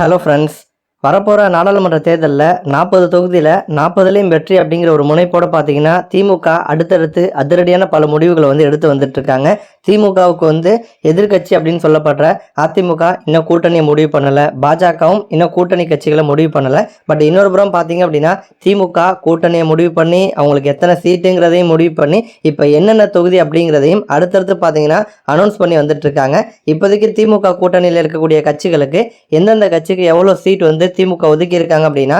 Hello friends வரப்போகிற நாடாளுமன்ற தேர்தலில் நாற்பது தொகுதியில் நாற்பதுலேயும் வெற்றி அப்படிங்கிற ஒரு முனைப்போட பார்த்தீங்கன்னா திமுக அடுத்தடுத்து அதிரடியான பல முடிவுகளை வந்து எடுத்து வந்துட்டுருக்காங்க. திமுகவுக்கு வந்து எதிர்க்கட்சி அப்படின்னு சொல்லப்படுற அதிமுக இன்னும் கூட்டணியை முடிவு பண்ணலை. பாஜகவும் இன்னும் கூட்டணி கட்சிகளை முடிவு பண்ணலை. பட் இன்னொரு புறம் பார்த்தீங்க அப்படின்னா திமுக கூட்டணியை முடிவு பண்ணி அவங்களுக்கு எத்தனை சீட்டுங்கிறதையும் முடிவு பண்ணி இப்போ என்னென்ன தொகுதி அப்படிங்கிறதையும் அடுத்தடுத்து பார்த்தீங்கன்னா அனௌன்ஸ் பண்ணி வந்துட்டுருக்காங்க. இப்போதைக்கு திமுக கூட்டணியில் இருக்கக்கூடிய கட்சிகளுக்கு எந்தெந்த கட்சிக்கு எவ்வளோ சீட் வந்து திமுக ஒதுக்கி இருக்காங்க அப்படின்னா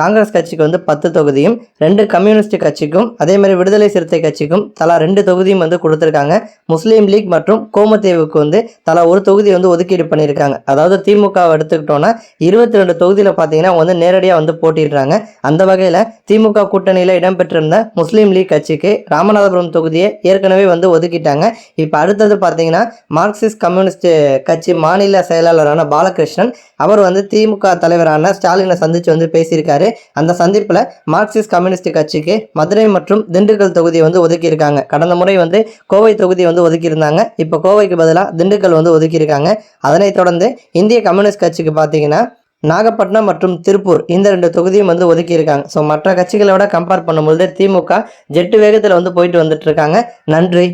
காங்கிரஸ் கட்சிக்கு வந்து பத்து தொகுதியும் ரெண்டு கம்யூனிஸ்ட் கட்சிக்கும் அதே மாதிரி விடுதலை சிறுத்தை கட்சிக்கும் தலா ரெண்டு தொகுதியும் வந்து கொடுத்துருக்காங்க. முஸ்லீம் லீக் மற்றும் கோமத்தேவுக்கு வந்து தலா ஒரு தொகுதி வந்து ஒதுக்கீடு பண்ணியிருக்காங்க. அதாவது திமுகவை எடுத்துக்கிட்டோன்னா இருபத்தி ரெண்டு தொகுதியில் பார்த்தீங்கன்னா வந்து நேரடியாக வந்து போட்டிடுறாங்க அந்த வகையில் திமுக கூட்டணியில் இடம்பெற்றிருந்த முஸ்லீம் லீக் கட்சிக்கு ராமநாதபுரம் தொகுதியை ஏற்கனவே வந்து ஒதுக்கிட்டாங்க. இப்போ அடுத்தது பார்த்தீங்கன்னா மார்க்சிஸ்ட் கம்யூனிஸ்ட் கட்சி மாநில செயலாளரான பாலகிருஷ்ணன் அவர் வந்து திமுக தலைவரான ஸ்டாலினை சந்தித்து வந்து பேசியிருக்காரு. அந்த சந்திப்பில் மார்க்சிஸ்ட் கம்யூனிஸ்ட் கட்சிக்கு மதுரை மற்றும் திண்டுக்கல் தொகுதியை வந்து ஒதுக்கியிருக்காங்க. கடந்த முறை வந்து கோவை தொகுதி வந்து ஒதுக்கியிருந்தாங்க. இப்போ கோவைக்கு பதிலாக திண்டுக்கல் வந்து ஒதுக்கியிருக்காங்க. அதனைத் தொடர்ந்து இந்திய கம்யூனிஸ்ட் கட்சிக்கு பார்த்தீங்கன்னா நாகப்பட்டினம் மற்றும் திருப்பூர் இந்த ரெண்டு தொகுதியும் வந்து ஒதுக்கியிருக்காங்க. ஸோ மற்ற கட்சிகளோட கம்பேர் பண்ணும்பொழுது திமுக ஜெட்டு வேகத்தில் வந்து போயிட்டு வந்துட்டு இருக்காங்க. நன்றி.